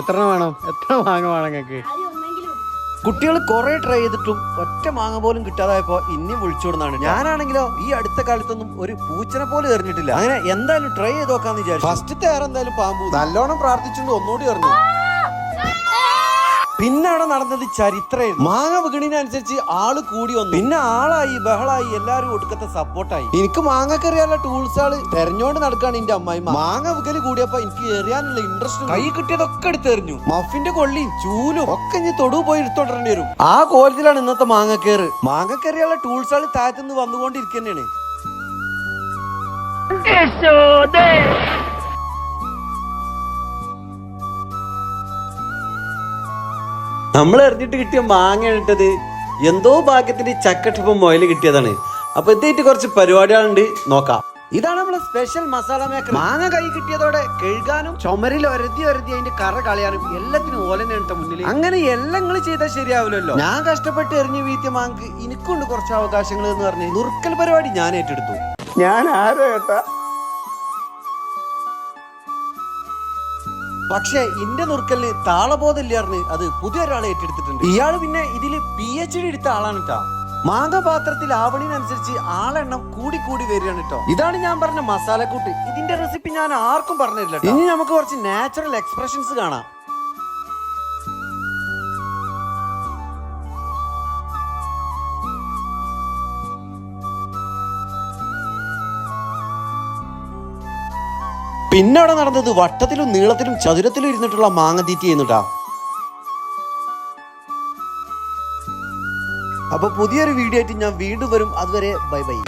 എത്ര വേണം? എത്ര മാങ്ങ വേണം നിങ്ങൾക്ക്? ഒന്നെങ്കിലും കുട്ടികൾ കുറെ ട്രൈ ചെയ്തിട്ടും ഒറ്റ മാങ്ങ പോലും കിട്ടാതായപ്പോ ഇനിയും വിളിച്ചോടുന്നാണ് ഞാനാണെങ്കിലോ ഈ അടുത്ത കാലത്തൊന്നും ഒരു പൂച്ചനെ പോലും എറിഞ്ഞിട്ടില്ല. അങ്ങനെ എന്തായാലും ട്രൈ ചെയ്ത് നോക്കാന്ന് വിചാരിച്ചു. ഫസ്റ്റ് തേറെന്തായാലും പാമ്പു നല്ലോണം പ്രാർത്ഥിച്ചുകൊണ്ട് ഒന്നുകൂടി എറിഞ്ഞു. പിന്നെ അവിടെ നടന്നത് ചരിത്രം മാങ്ങ വിഗണിനനുസരിച്ച് ആൾ കൂടി വന്നു. പിന്നെ ആളായി ബഹളായി എല്ലാരും ഒടുക്കത്തെ സപ്പോർട്ടായി. എനിക്ക് മാങ്ങക്കറിയാനുള്ള ടൂൾസ് ആൾ തെരഞ്ഞോണ്ട് നടക്കാണ് എന്റെ അമ്മായി മാങ്ങ വികൽ കൂടിയപ്പോ എനിക്ക് എറിയാനുള്ള ഇൻട്രസ്റ്റ് കൈ കിട്ടിയതൊക്കെ എടുത്തെറിഞ്ഞു മഫിന്റെ കൊള്ളിയും ചൂലും ഒക്കെ ഇനി തൊടു പോയി എടുത്തോടേണ്ടി വരും. ആ കോലത്തിലാണ് ഇന്നത്തെ മാങ്ങക്കേറ് മാങ്ങക്കേറിയുള്ള ടൂൾസ് ആൾ താഴത്തുനിന്ന് വന്നുകൊണ്ടിരിക്കുന്നതാണ് നമ്മൾ എറിഞ്ഞിട്ട് കിട്ടിയ മാങ്ങ ഇട്ടത് എന്തോ ഭാഗ്യത്തിന് ചക്കട്ടിപ്പം മുയൽ കിട്ടിയതാണ്. അപ്പൊ ഇതായിട്ട് കുറച്ച് പരിപാടികളുണ്ട്. നോക്കാം. ഇതാണ് നമ്മളെ സ്പെഷ്യൽ മസാല മേക്കർ മാങ്ങ കൈ കിട്ടിയതോടെ കഴുകാനും ചുമരിൽ ഒരതി ഒരതി അതിന്റെ കറ കളയാനും എല്ലാത്തിനും ഓലനെ ഇട്ട മുന്നിൽ അങ്ങനെ എല്ലാം നിങ്ങൾ ചെയ്താൽ ശരിയാവില്ലല്ലോ. ഞാൻ കഷ്ടപ്പെട്ട് എറിഞ്ഞു വീത്തിയ മാങ്ങക്ക് എനിക്കുണ്ട് കുറച്ച് അവകാശങ്ങൾ എന്ന് പറഞ്ഞ് നുറുക്കൽ പരിപാടി ഞാൻ ഏറ്റെടുത്തു. ഞാൻ ആരോ ഏട്ടാ? പക്ഷേ ഇന്റെ നുറുക്കലിന് താളബോധമില്ലാറിന് അത് പുതിയ ഒരാളെ ഏറ്റെടുത്തിട്ടുണ്ട്. ഇയാൾ പിന്നെ ഇതിൽ പി എച്ച് ഡി എടുത്ത ആളാണ് കേട്ടോ മാങ്ങപാത്രത്തിൽ ആവണിനനുസരിച്ച് ആളെണ്ണം കൂടി കൂടി വരികയാണ് കേട്ടോ ഇതാണ് ഞാൻ പറഞ്ഞ മസാലക്കൂട്ട്. ഇതിന്റെ റെസിപ്പി ഞാൻ ആർക്കും പറഞ്ഞില്ല ഇനി നമുക്ക് കുറച്ച് നാച്ചുറൽ എക്സ്പ്രഷൻസ് കാണാം. പിന്നെ അവിടെ നടന്നത് വട്ടത്തിലും നീളത്തിലും ചതുരത്തിലും ഇരുന്നിട്ടുള്ള മാങ്ങ തീറ്റി ചെയ്യുന്നുട്ടാ. അപ്പൊ പുതിയൊരു വീഡിയോ ആയിട്ട് ഞാൻ വീണ്ടും വരും. അതുവരെ ബൈ ബൈ.